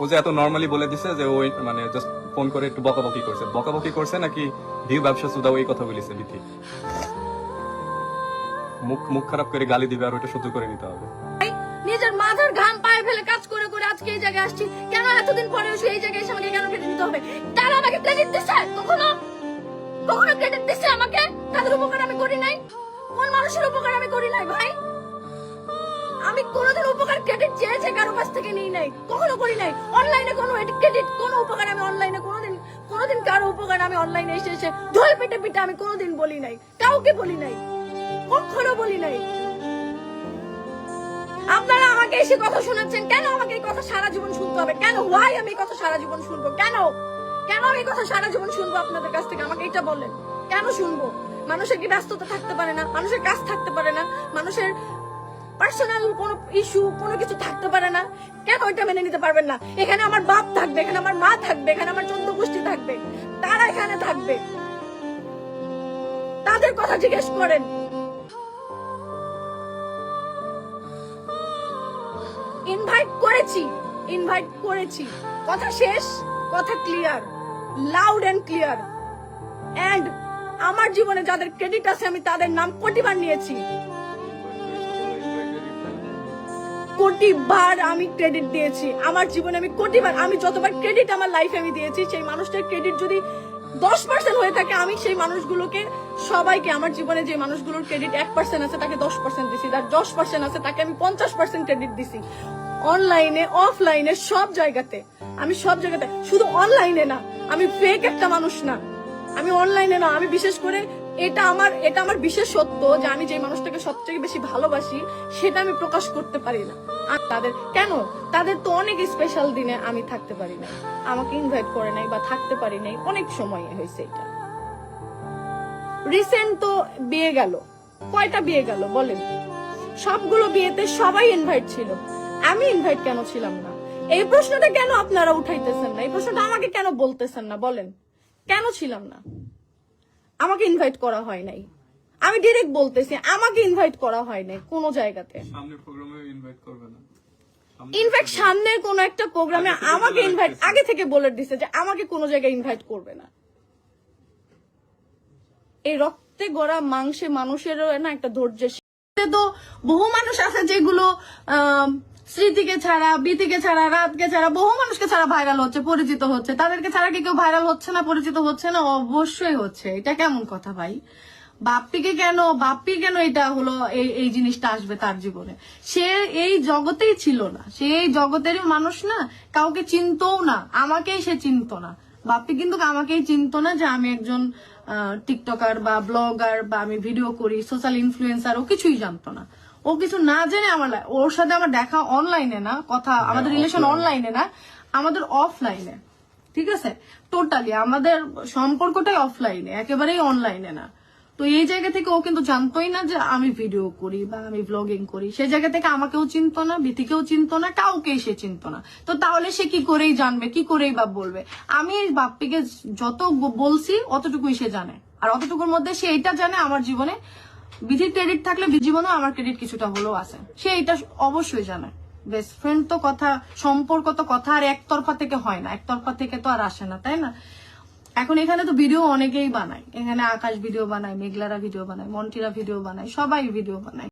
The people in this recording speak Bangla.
ও যে এত নর্মালি বলে দিছে যে ওই মানে জাস্ট ফোন করে একটু বকাবকি করছে। বকাবকি করছে নাকি ভিউ ব্যবসা সুদা ওই কথা বলিছে বিথি? মুখ মুখ খারাপ করে গালি দিবে আর ওইটা সহ্য করে নিতে হবে। নিজের মাথার ঘাম পায়ে ফেলে কাজ করে করে আজকে এই জায়গায় আসছি। কেন এতদিন পরে এসে এই জায়গায় এসে আমাকে কেন ক্রেডিট দিতে হবে? তারা আমাকে ক্রেডিট দিচ্ছে কখনো? কখনো ক্রেডিট দিচ্ছে আমাকে? তাদের উপকার আমি করি নাই? কোন মানুষের উপকার আমি করি নাই, ভাই? আমি কোনোদিন উপকার ক্রেডিট চেয়েছে কারও কাছ থেকে নিই নাই, কখনো করি নাই। অনলাইনে কোনো ক্রেডিট কোনো উপকার আমি অনলাইনে কোনোদিন কোনোদিন কারও উপকার আমি অনলাইনে এসে এসে ঢোল পেটে পেটে আমি কোনোদিন বলি নাই, কাউকে বলি নাই, কখনো বলি নাই। আপনারা আমাকে এসে কথা শোনাচ্ছেন, কেন আমাকে এই কথা সারা জীবন শুনতে হবে? কেন? ওয়াই আমি কথা সারা জীবন শুনব? কেন? কেন আমি কথা সারা জীবন শুনব আপনাদের কাছ থেকে? আমাকে এটা বলেন। কেন শুনব? মানুষের কি ব্যস্ততা থাকতে পারে না? মানুষের কাজ থাকতে পারে না? মানুষের পার্সোনাল কোনো ইস্যু কোনো কিছু থাকতে পারে না। কেন এটা মেনে নিতে পারবেন না? এখানে আমার বাপ থাকবে, এখানে আমার মা থাকবে, এখানে আমার চন্দ্র গোষ্ঠী থাকবে। তারা এখানে থাকবে। তাদের কথা জিজ্ঞেস করেন। ইনভাইট করেছি ইনভাইট করেছি। কথা শেষ, কথা clear loud and clear and আমার জীবনে যাদের ক্রেডিট আছে, আমি তাদের নাম কোটিবার নিয়েছি। কোটিবার আমি ক্রেডিট দিয়েছি। আমার জীবনে আমি কোটিবার, আমি যতবার ক্রেডিট আমার লাইফে আমি দিয়েছি, সেই মানুষটার ক্রেডিট যদি দশ পার্সেন্ট হয়ে থাকে, আমি সেই মানুষগুলোকে, সবাইকে, আমার জীবনে যে মানুষগুলোর ক্রেডিট এক পার্সেন্ট আছে, তাকে দশ পার্সেন্ট দিছি। তার দশ পার্সেন্ট আছে, তাকে আমি পঞ্চাশ পার্সেন্ট ক্রেডিট দিছি। অনলাইনে অফলাইনে সব জায়গাতে, আমি সব জায়গাতে, শুধু অনলাইনে না, আমি ফেক একটা মানুষ না। আমি অনলাইনে না, আমি বিশেষ করে এটা আমার এটা আমার বিশেষ সত্য যে আমি যে মানুষটাকে সবথেকে বেশি ভালোবাসি, সেটা আমি প্রকাশ করতে পারি না। তাদের, কেন? তাদের তো অনেক স্পেশাল দিনে আমি থাকতে পারি না আমাকে ইনভাইট করে নাই বা থাকতে পারি নাই। অনেক সময় হয়েছে এটা। রিসেন্ট তো বিয়ে গেল। কয়টা বিয়ে গেল বলেন? সবগুলো বিয়েতে সবাই ইনভাইট ছিল। আমি ইনভাইট কেন ছিলাম না? এই প্রশ্নটা কেন আপনারা উঠাইতেছেন না? এই প্রশ্নটা আমাকে কেন বলতেছেন না? বলেন। কেন ছিলাম না? আমাকে ইনভাইট করা হয় নাই। আমি ডিরেক্ট বলতেছি আমাকে ইনভাইট করা হয় নাই কোনো জায়গাতে। ইনফ্যাক্ট সামনের কোন একটা প্রোগ্রামে আমাকে ইনভাইট আগে থেকে বলে দিছে যে আমাকে কোনো জায়গায় ইনভাইট করবে না। এই রক্তে গড়া মাংসে মানুষেরও না একটা ধৈর্যের। তো বহু মানুষ আছে যেগুলো স্মৃতিকে ছাড়া বিতিকে ছাড়া, রাতকে ছাড়া, বহু মানুষকে ছাড়া ভাইরাল হচ্ছে, পরিচিত হচ্ছে। তাদেরকে ছাড়া কি কেউ ভাইরাল হচ্ছে না, পরিচিত হচ্ছে না? অবশ্যই হচ্ছে। এটা কেমন কথা ভাই? বাপ্পিকে কেন বাপ্পির কেন এটা হলো, এই এই জিনিসটা আসবে তার জীবনে? সে এই জগতেই ছিল না। সে এই জগতেরই মানুষ না, কাউকে চিনতও না, আমাকেই সে চিনতো না। বাপ্পি কিন্তু আমাকেই চিনতো না যে আমি একজন টিকটকার বা ব্লগার বা আমি ভিডিও করি সোশ্যাল ইনফ্লুয়েন্সার ও কিছুই জানতো না। ও কিছু না জেনে আমার ওর সাথে আমার দেখা অনলাইনে না কথা আমাদের রিলেশন অনলাইনে না আমাদের অফলাইনে ঠিক আছে? টোটালি আমাদের সম্পর্কটাই অফলাইনে একেবারেই অনলাইনে না। তো এই জায়গা থেকে ও কিন্তু জানতোই না যে আমি ভিডিও করি বা আমি ব্লগিং করি। সেই জায়গা থেকে আমাকেও চিনতো না বিথিকেও চিনতো না কাউকেই সে চিনতো না। তো তাহলে সে কি করেই জানবে কি করেই বা বলবে? আমি বাপ্পিকে যত বলছি অতটুকুই সে জানে। আর অতটুকুর মধ্যে সে এটা জানে আমার জীবনে বিধির ক্রেডিট থাকলে জীবনেও আমার ক্রেডিট কিছুটা হলেও আছে। সে এটা অবশ্যই জানে। বেস্ট ফ্রেন্ড তো কথা, সম্পর্ক তো কথা, আর একতরফা থেকে হয় না। একতরফা থেকে তো আর আসে না, তাই না? এখন এখানে তো ভিডিও অনেকেই বানায়। এখানে আকাশ ভিডিও বানায়, মেঘলারা ভিডিও বানায়, মন্টিরা ভিডিও বানায়, সবাই ভিডিও বানায়।